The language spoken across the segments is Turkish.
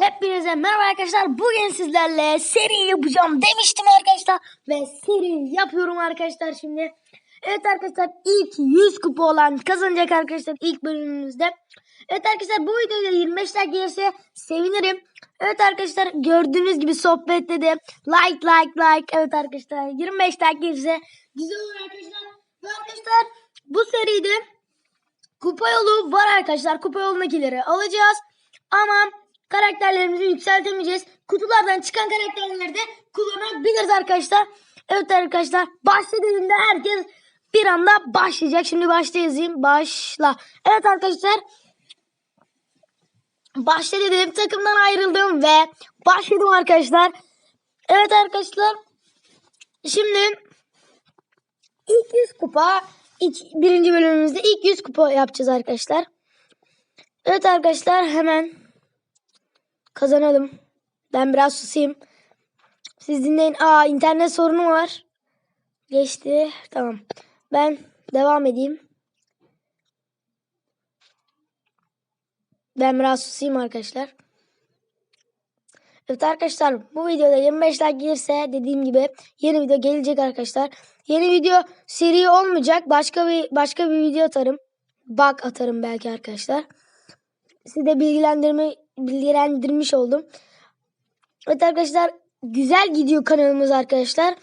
Hepinize merhaba arkadaşlar. Bugün sizlerle seri yapacağım demiştim arkadaşlar. Ve seri yapıyorum arkadaşlar şimdi. Evet arkadaşlar ilk 100 kupa olan kazanacak arkadaşlar ilk bölümümüzde. Evet arkadaşlar bu videoda 25 like gelirse sevinirim. Evet arkadaşlar gördüğünüz gibi sohbette de like like like. Evet arkadaşlar 25 like gelirse güzel olur arkadaşlar. Arkadaşlar bu seride kupa yolu var arkadaşlar. Kupa yolundakileri alacağız. Ama karakterlerimizi yükseltemeyeceğiz. Kutulardan çıkan karakterleri de kullanabiliriz arkadaşlar. Evet arkadaşlar başla dediğimde herkes bir anda başlayacak. Şimdi başta yazayım. Başla. Evet arkadaşlar. Başla dedim. Takımdan ayrıldım ve başladım arkadaşlar. Evet arkadaşlar. Şimdi ilk 100 kupa ilk, birinci bölümümüzde ilk 100 kupa yapacağız arkadaşlar. Evet arkadaşlar hemen kazanalım. Ben biraz susayım. Siz dinleyin. Aa internet sorunu var. Geçti. Tamam. Ben devam edeyim. Ben biraz susayım arkadaşlar. Evet arkadaşlar bu videoda 25 like gelirse dediğim gibi yeni video gelecek arkadaşlar. Yeni video seri olmayacak. Başka bir başka bir video atarım. Bug atarım belki arkadaşlar. Sizi de bilgilendirme bilgilendirmiş oldum. Evet arkadaşlar güzel gidiyor kanalımız arkadaşlar.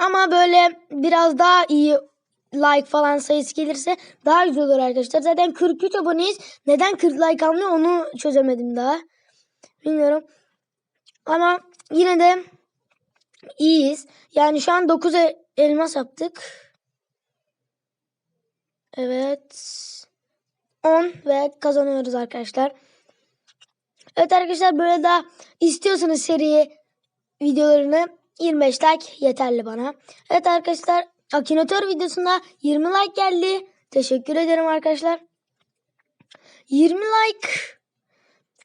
Ama böyle biraz daha iyi like falan sayısı gelirse daha güzel olur arkadaşlar. Zaten 43 aboneyiz. Neden 40 like almıyor onu çözemedim daha. Bilmiyorum. Ama yine de iyiyiz. Yani şu an 9 e- elmas yaptık. Evet. 10 ve kazanıyoruz arkadaşlar. Evet arkadaşlar böyle daha istiyorsanız seri videolarını 25 like yeterli bana. Evet arkadaşlar Akinator videosunda 20 like geldi. Teşekkür ederim arkadaşlar. 20 like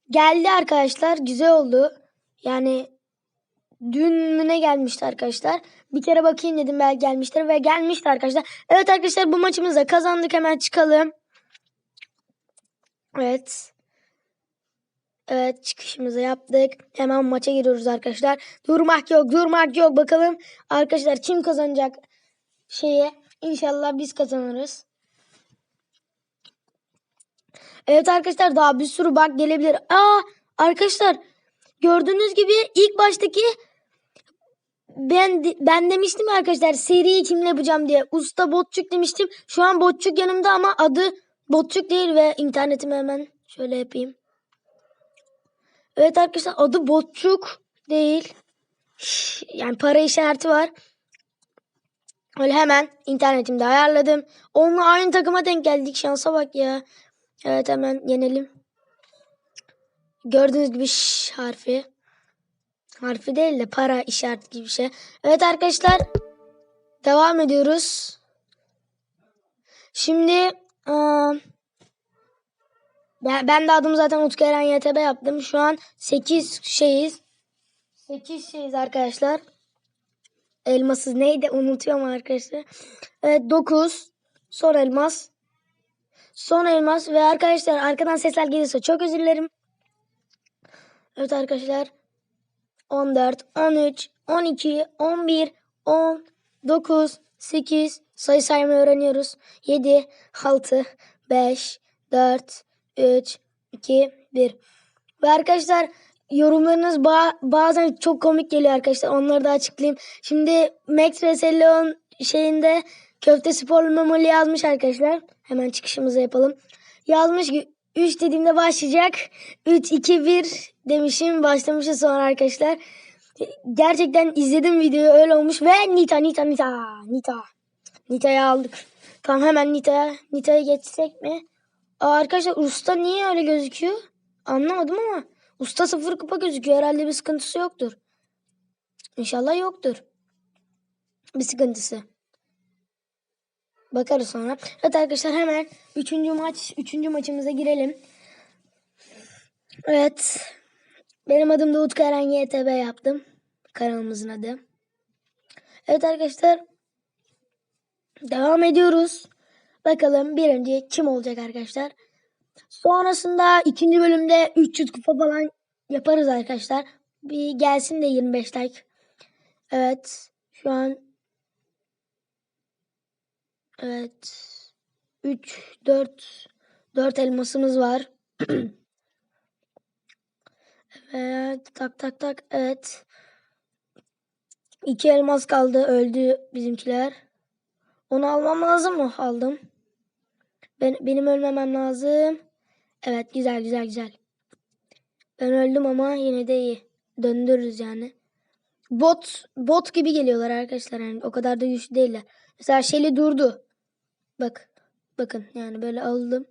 geldi arkadaşlar. Güzel oldu. Yani dün mü ne gelmişti arkadaşlar. Bir kere bakayım dedim belki gelmiştir ve gelmişti arkadaşlar. Evet arkadaşlar bu maçımızda kazandık hemen çıkalım. Evet. Evet çıkışımızı yaptık. Hemen maça giriyoruz arkadaşlar. Durmak yok durmak yok. Bakalım arkadaşlar kim kazanacak şeye. İnşallah biz kazanırız. Evet arkadaşlar daha bir sürü bug gelebilir. Aa arkadaşlar gördüğünüz gibi ilk baştaki ben ben demiştim arkadaşlar seriyi kimle yapacağım diye. Usta Botçuk demiştim. Şu an Botçuk yanımda ama adı Botçuk değil ve internetimi hemen şöyle yapayım. Evet arkadaşlar adı Botçuk değil. Şş, Yani para işareti var. Öyle hemen internetimde ayarladım. Onunla aynı takıma denk geldik. Şansa bak ya. Evet hemen yenelim. Gördüğünüz gibi ş harfi. Harfi değil de para işareti gibi bir şey. Evet arkadaşlar. Devam ediyoruz. Şimdi ben, ben de adımı zaten Utku Eren YTB yaptım. Şu an 8 şeyiz. 8 şeyiz arkadaşlar. Elmasız neydi unutuyorum arkadaşlar. Evet 9. Son elmas. Son elmas ve arkadaşlar arkadan sesler gelirse çok özür dilerim. Evet arkadaşlar. 14, 13, 12, 11, 10, 9, 8 sayı saymayı öğreniyoruz. 7, 6, 5, 4, 3, 2, 1. Ve arkadaşlar yorumlarınız ba- bazen çok komik geliyor arkadaşlar. Onları da açıklayayım. Şimdi Max vs Leon şeyinde köfte sporlu memoli yazmış arkadaşlar. Hemen çıkışımızı yapalım. Yazmış ki 3 dediğimde başlayacak. 3, 2, 1 demişim. Başlamışız sonra arkadaşlar. Gerçekten izledim videoyu öyle olmuş. Ve Nita, Nita, Nita, Nita. Nita'yı aldık. Tamam hemen Nita'ya. Nita'ya geçsek mi? Aa, arkadaşlar usta niye öyle gözüküyor? Anlamadım ama. Usta sıfır kupa gözüküyor. Herhalde bir sıkıntısı yoktur. İnşallah yoktur. Bir sıkıntısı. Bakarız sonra. Evet arkadaşlar hemen 3. maç 3. maçımıza girelim. Evet. Benim adım da Utku Eren YTB yaptım. Kanalımızın adı. Evet arkadaşlar. Devam ediyoruz. Bakalım birinci kim olacak arkadaşlar. Sonrasında ikinci bölümde 300 kupa falan yaparız arkadaşlar. Bir gelsin de 25 like. Evet. Şu an Evet. 3 4 4 elmasımız var. evet. Tak tak tak. Evet. 2 elmas kaldı. Öldü bizimkiler. Onu almam lazım mı? Aldım. Ben, benim ölmemem lazım. Evet güzel güzel güzel. Ben öldüm ama yine de iyi. Döndürürüz yani. Bot bot gibi geliyorlar arkadaşlar. Yani o kadar da güçlü değiller. Mesela Shelly durdu. Bak. Bakın yani böyle aldım.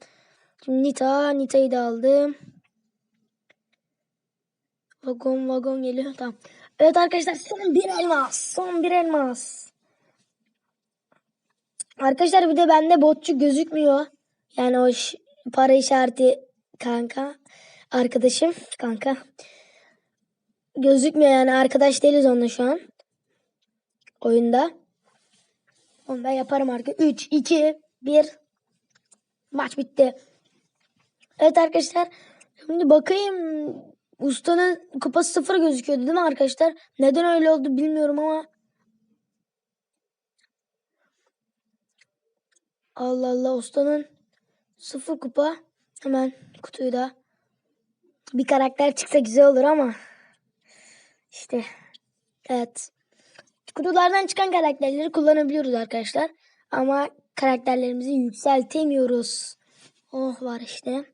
Şimdi Nita. Nita'yı da aldım. Vagon vagon geliyor. Tamam. Evet arkadaşlar son bir elmas. Son bir elmas. Arkadaşlar bir de bende botçu gözükmüyor. Yani o para işareti kanka. Arkadaşım kanka. Gözükmüyor yani arkadaş değiliz onunla şu an. Oyunda. Onu ben yaparım artık. 3, 2, 1. Maç bitti. Evet arkadaşlar. Şimdi bakayım. Ustanın kupası sıfır gözüküyordu değil mi arkadaşlar? Neden öyle oldu bilmiyorum ama. Allah Allah ustanın sıfır kupa. Hemen kutuyu da. Bir karakter çıksa güzel olur ama. İşte. Evet. Kutulardan çıkan karakterleri kullanabiliyoruz arkadaşlar. Ama karakterlerimizi yükseltemiyoruz. Oh var işte.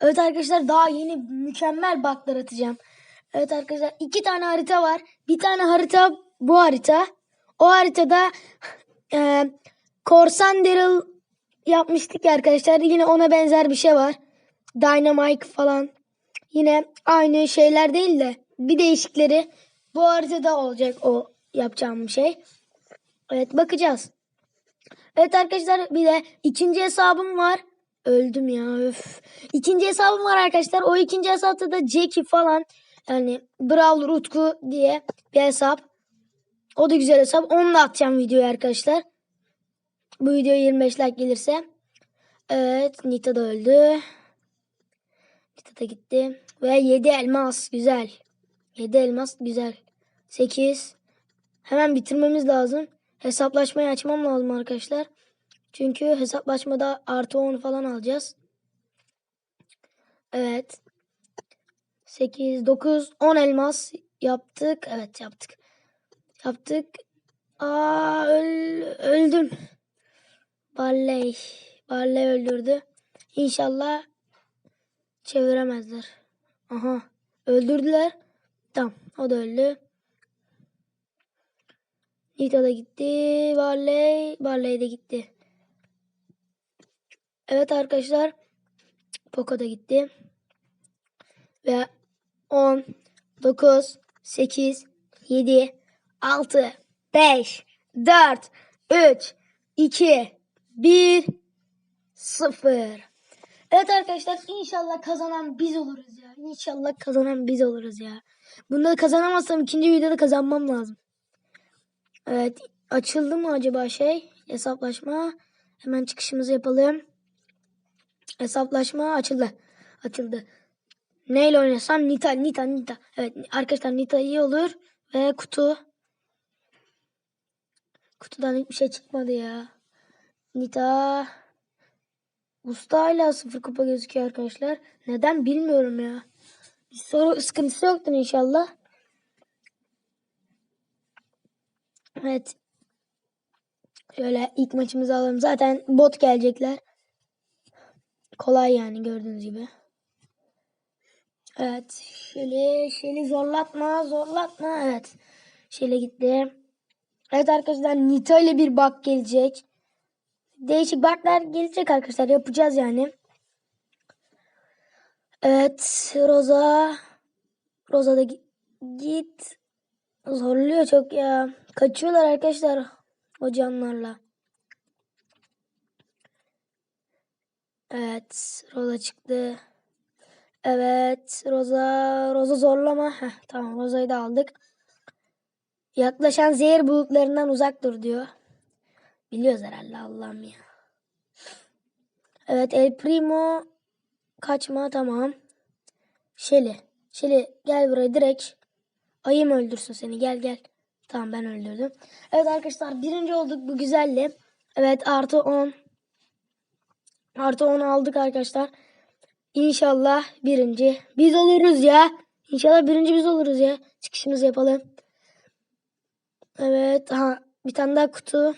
Evet arkadaşlar daha yeni mükemmel baklar atacağım. Evet arkadaşlar iki tane harita var. Bir tane harita bu harita. O haritada e, Korsan Daryl yapmıştık ya arkadaşlar. Yine ona benzer bir şey var. Dynamite falan. Yine aynı şeyler değil de bir değişikleri bu haritada olacak o yapacağım şey. Evet bakacağız. Evet arkadaşlar bir de ikinci hesabım var. Öldüm ya öf. İkinci hesabım var arkadaşlar. O ikinci hesapta da Jackie falan yani Brawl Utku diye bir hesap. O da güzel hesap. Onu da atacağım videoyu arkadaşlar. Bu video 25 like gelirse. Evet Nita da öldü. Nita da gitti. Ve 7 elmas güzel. 7 elmas güzel. 8. Hemen bitirmemiz lazım. Hesaplaşmayı açmam lazım arkadaşlar. Çünkü hesaplaşmada artı 10 falan alacağız. Evet. 8, 9, 10 elmas yaptık. Evet yaptık. Yaptık. Aa öl, öldüm. Barley. Barley öldürdü. İnşallah çeviremezler. Aha. Öldürdüler. Tamam. O da öldü. Nita da gitti. Barley. Barley de gitti. Evet arkadaşlar. Poco da gitti. Ve 10, 9, 8, 7, 6, 5, 4, 3, 2, 1, 0. Evet arkadaşlar inşallah kazanan biz oluruz ya. İnşallah kazanan biz oluruz ya. Bunda kazanamazsam ikinci videoda kazanmam lazım. Evet açıldı mı acaba şey hesaplaşma. Hemen çıkışımızı yapalım. Hesaplaşma açıldı. Açıldı. Neyle oynasam? Nita, Nita, Nita. Evet arkadaşlar Nita iyi olur. Ve kutu. Kutudan hiçbir şey çıkmadı ya. Nita. Usta hala sıfır kupa gözüküyor arkadaşlar. Neden bilmiyorum ya. Bir soru sıkıntısı yoktur inşallah. Evet. Şöyle ilk maçımızı alalım. Zaten bot gelecekler. Kolay yani gördüğünüz gibi. Evet. Şöyle, şöyle zorlatma, zorlatma. Evet. Şöyle gitti. Evet arkadaşlar Nita ile bir bug gelecek. Değişik bug'lar gelecek arkadaşlar. Yapacağız yani. Evet. Rosa. Rosa da git. Zorluyor çok ya. Kaçıyorlar arkadaşlar. O canlarla. Evet. Rosa çıktı. Evet. Rosa. Rosa zorlama. Heh, tamam. Rosa'yı da aldık. Yaklaşan zehir bulutlarından uzak dur diyor. Biliyoruz herhalde Allah'ım ya. Evet El Primo Kaçma tamam. Şeli. Şeli gel buraya direkt. Ayı mı öldürsün seni? Gel gel. Tamam ben öldürdüm. Evet arkadaşlar birinci olduk. Bu güzelli. Evet artı 10. Artı 10 aldık arkadaşlar. İnşallah birinci biz oluruz ya. İnşallah birinci biz oluruz ya. Çıkışımızı yapalım. Evet. Aha, bir tane daha kutu.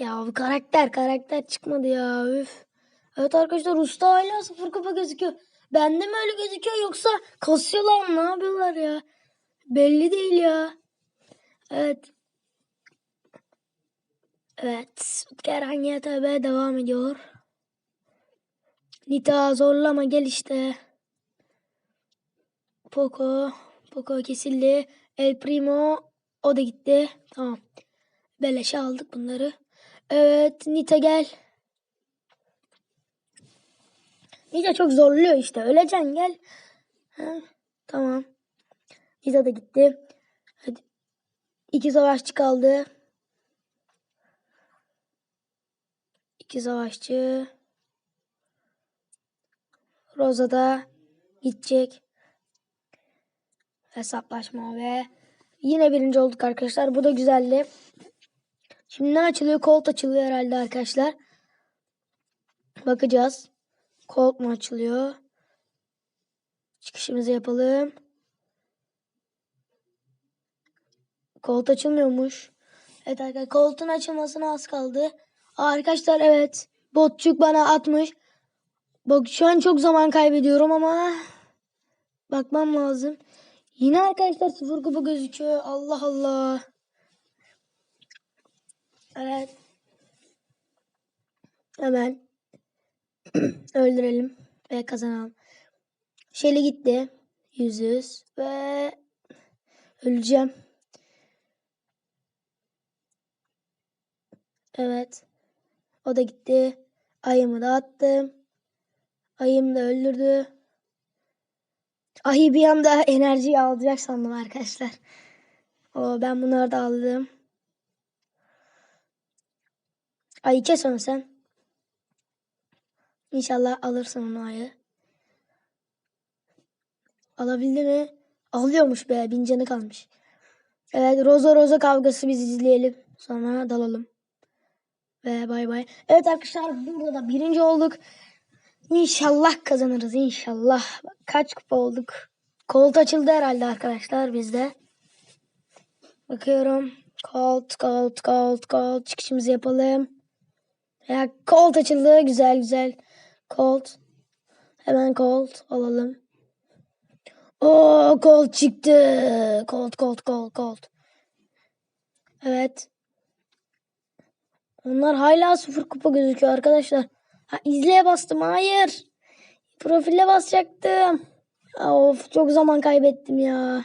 Ya bu karakter karakter çıkmadı ya. Üf. Evet arkadaşlar usta hala sıfır kupa gözüküyor. Bende mi öyle gözüküyor yoksa kasıyorlar mı? Ne yapıyorlar ya? Belli değil ya. Evet. Evet. Kerhan YTB devam ediyor. Nita zorlama gel işte. Poco. Poco kesildi. El Primo. O da gitti. Tamam. Beleşe aldık bunları. Evet Nita gel. Nita çok zorluyor işte. Öleceksin gel. Ha, tamam. Nita da gitti. Hadi. İki savaşçı kaldı. İki savaşçı. Rosa da gidecek. Hesaplaşma ve yine birinci olduk arkadaşlar. Bu da güzeldi. Şimdi ne açılıyor? Colt açılıyor herhalde arkadaşlar. Bakacağız. Colt mu açılıyor? Çıkışımızı yapalım. Colt açılmıyormuş. Evet arkadaşlar Colt'un açılmasına az kaldı. Arkadaşlar evet. Botçuk bana atmış. Bak şu an çok zaman kaybediyorum ama bakmam lazım. Yine arkadaşlar sıfır kupa gözüküyor. Allah Allah. Evet. Hemen öldürelim ve kazanalım. Şeli gitti. Yüzüz ve öleceğim. Evet. O da gitti. Ayımı da attım. Ayım da öldürdü. Ayı bir anda enerjiyi alacak sandım arkadaşlar. O ben bunları da aldım. Ayı kes onu sen. İnşallah alırsın onu ayı. Alabildi mi? Alıyormuş be. Bin canı kalmış. Evet Roza Roza kavgası biz izleyelim. Sonra dalalım. Ve bay bay. Evet arkadaşlar burada da birinci olduk. İnşallah kazanırız inşallah. Kaç kupa olduk? Kolt açıldı herhalde arkadaşlar bizde. Bakıyorum. Kolt, kolt, kolt, kolt. Çıkışımızı yapalım. Ya kolt açıldı. Güzel güzel. Kolt. Hemen kolt alalım. Oo kolt çıktı. Kolt, kolt, kolt, kolt. Evet. Onlar hala sıfır kupa gözüküyor arkadaşlar. Ha, izleye bastım. Hayır. Profile basacaktım. Of çok zaman kaybettim ya.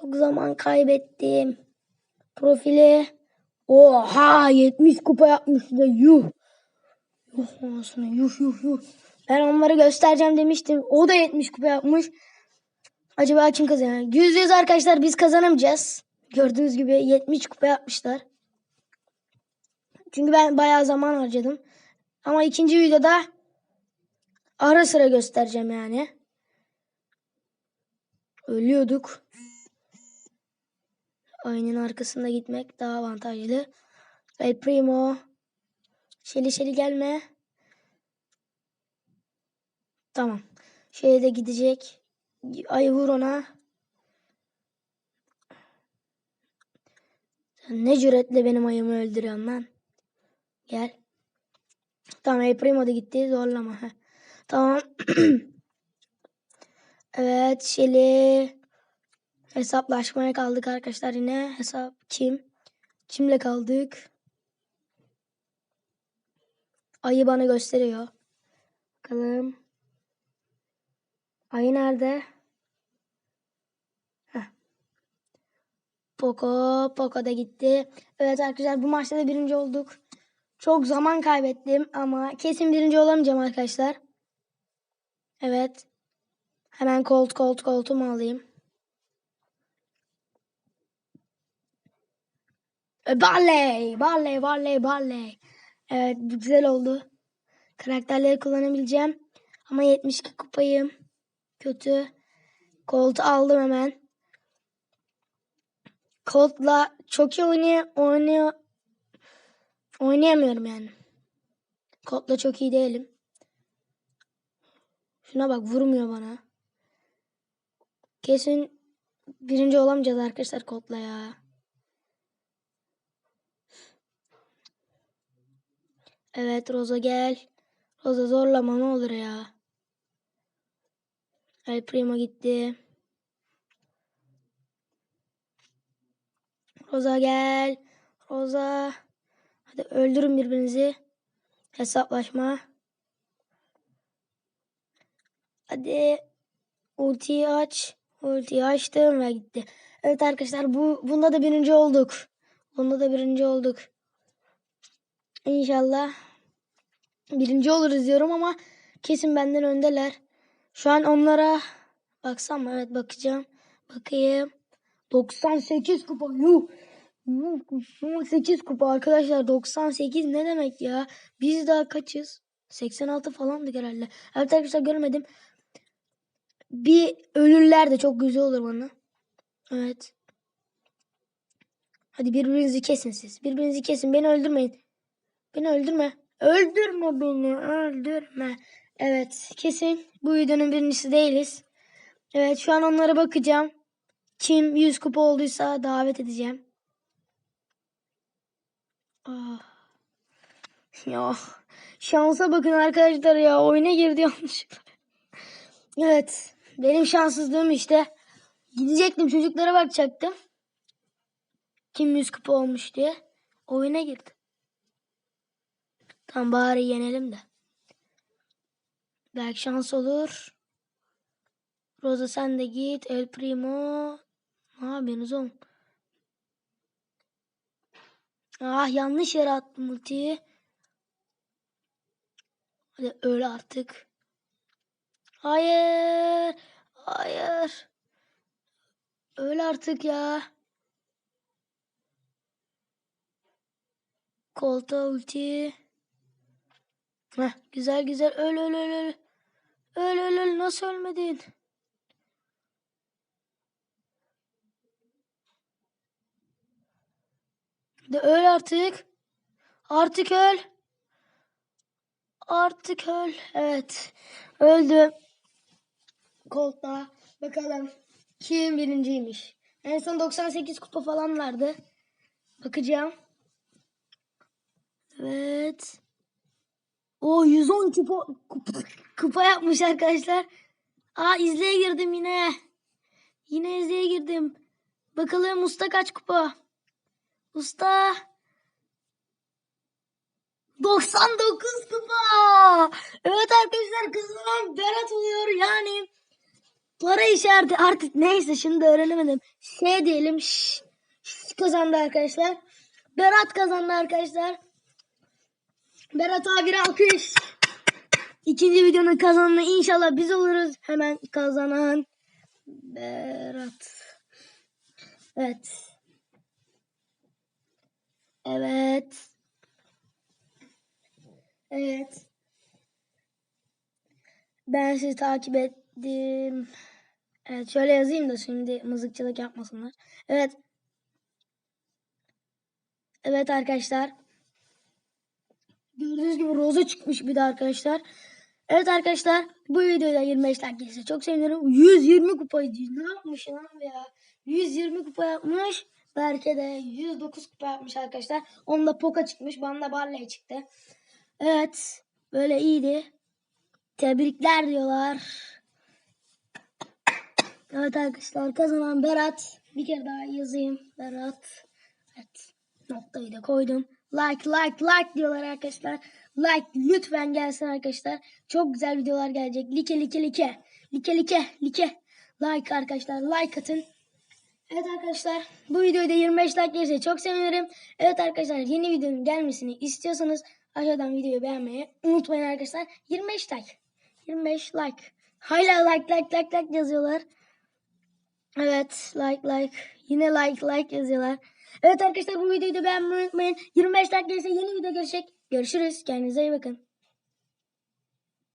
Çok zaman kaybettim. Profili. Oha 70 kupa yapmış da yuh. Yuh anasını yuh yuh yuh. Ben onları göstereceğim demiştim. O da 70 kupa yapmış. Acaba kim kazanacak? Yüz yüz arkadaşlar biz kazanamayacağız. Gördüğünüz gibi 70 kupa yapmışlar. Çünkü ben bayağı zaman harcadım. Ama ikinci videoda ara sıra göstereceğim yani. Ölüyorduk. Aynen arkasında gitmek daha avantajlı. El Primo. Şeli şeli gelme. Tamam. Şeye de gidecek. Ay vur ona. Sen ne cüretle benim ayımı öldürüyorsun lan. Gel. Tamam El Primo da gitti. Zorlama. Tamam. evet Şeli. Hesaplaşmaya kaldık arkadaşlar yine. Hesap kim? Kimle kaldık? Ayı bana gösteriyor. Bakalım. Ayı nerede? Poco. Poco da gitti. Evet arkadaşlar bu maçta da birinci olduk. Çok zaman kaybettim ama kesin birinci olamayacağım arkadaşlar. Evet. Hemen kolt kolt koltuğumu alayım. Barley, Barley, Barley, Barley. Evet güzel oldu. Karakterleri kullanabileceğim. Ama 72 kupayım. Kötü. Colt'u aldım hemen. Colt'la çok iyi oynay oynuyor. Oynayamıyorum yani. Colt'la çok iyi değilim. Şuna bak vurmuyor bana. Kesin birinci olamayacağız arkadaşlar Colt'la ya. Evet Roza gel. Roza zorlama ne olur ya. El Primo gitti. Roza gel. Roza. Hadi öldürün birbirinizi. Hesaplaşma. Hadi. Ultiyi aç. Ultiyi açtım ve gitti. Evet arkadaşlar bu bunda da birinci olduk. Bunda da birinci olduk. İnşallah birinci oluruz diyorum ama kesin benden öndeler. Şu an onlara baksam? Evet bakacağım. Bakayım. 98 kupa. Yuh. Yuh, 98 kupa arkadaşlar. 98 ne demek ya? Biz daha kaçız? 86 falandık herhalde. Evet arkadaşlar görmedim. Bir ölürler de çok güzel olur bana. Evet. Hadi birbirinizi kesin siz. Birbirinizi kesin. Beni öldürmeyin. Beni öldürme. Öldürme beni. Öldürme. Evet. Kesin bu videonun birincisi değiliz. Evet şu an onlara bakacağım. Kim 100 kupa olduysa davet edeceğim. Ah. Ya şansa bakın arkadaşlar ya oyuna girdi yanlışlıkla. Evet benim şanssızlığım işte. Gidecektim çocuklara bakacaktım. Kim 100 kupa olmuş diye. Oyuna girdi. Tam bari yenelim de. Belki şans olur. Rosa sen de git. El Primo. Ne yapıyorsunuz oğlum? Ah yanlış yere attım ultiyi. Hadi öl artık. Hayır. Hayır. Öl artık ya. Koltuğa ulti. Heh, güzel güzel. Öl öl öl öl. Öl öl öl. Nasıl ölmedin? De öl artık. Artık öl. Artık öl. Evet. Öldü. Koltuğa. Bakalım. Kim birinciymiş. En son 98 kupa falan vardı. Bakacağım. Evet. O 110 kupa, kupa, yapmış arkadaşlar. Aa izleye girdim yine. Yine izleye girdim. Bakalım usta kaç kupa? Usta. 99 kupa. Evet arkadaşlar kazanan Berat oluyor yani. Para işareti artık neyse şimdi öğrenemedim. Şey diyelim şş, şş kazandı arkadaşlar. Berat kazandı arkadaşlar. Berat abi alkış. İkinci videonun kazananı inşallah biz oluruz. Hemen kazanan Berat. Evet. Evet. Evet. Ben sizi takip ettim. Evet şöyle yazayım da şimdi mızıkçılık yapmasınlar. Evet. Evet arkadaşlar. Gördüğünüz gibi Roza çıkmış bir de arkadaşlar. Evet arkadaşlar bu videoda 25 like gelirse çok sevinirim. 120 kupaydı. Ne yapmış lan ya? 120 kupa yapmış. Berke de 109 kupa yapmış arkadaşlar. Onda Poka çıkmış. Bana Barley çıktı. Evet. Böyle iyiydi. Tebrikler diyorlar. Evet arkadaşlar kazanan Berat. Bir kere daha yazayım. Berat. Evet. Noktayı da koydum. Like like like diyorlar arkadaşlar. Like lütfen gelsin arkadaşlar. Çok güzel videolar gelecek. Like like like. Like like like. Like arkadaşlar like atın. Evet arkadaşlar bu videoda 25 like gelirse çok sevinirim. Evet arkadaşlar yeni videonun gelmesini istiyorsanız aşağıdan videoyu beğenmeyi unutmayın arkadaşlar. 25 like. 25 like. Hala like like like like yazıyorlar. Evet like like. Yine like like yazıyorlar. Evet arkadaşlar bu videoyu da beğenmeyi unutmayın. 25 like gelirse yeni video gelecek. Görüşürüz. Kendinize iyi bakın.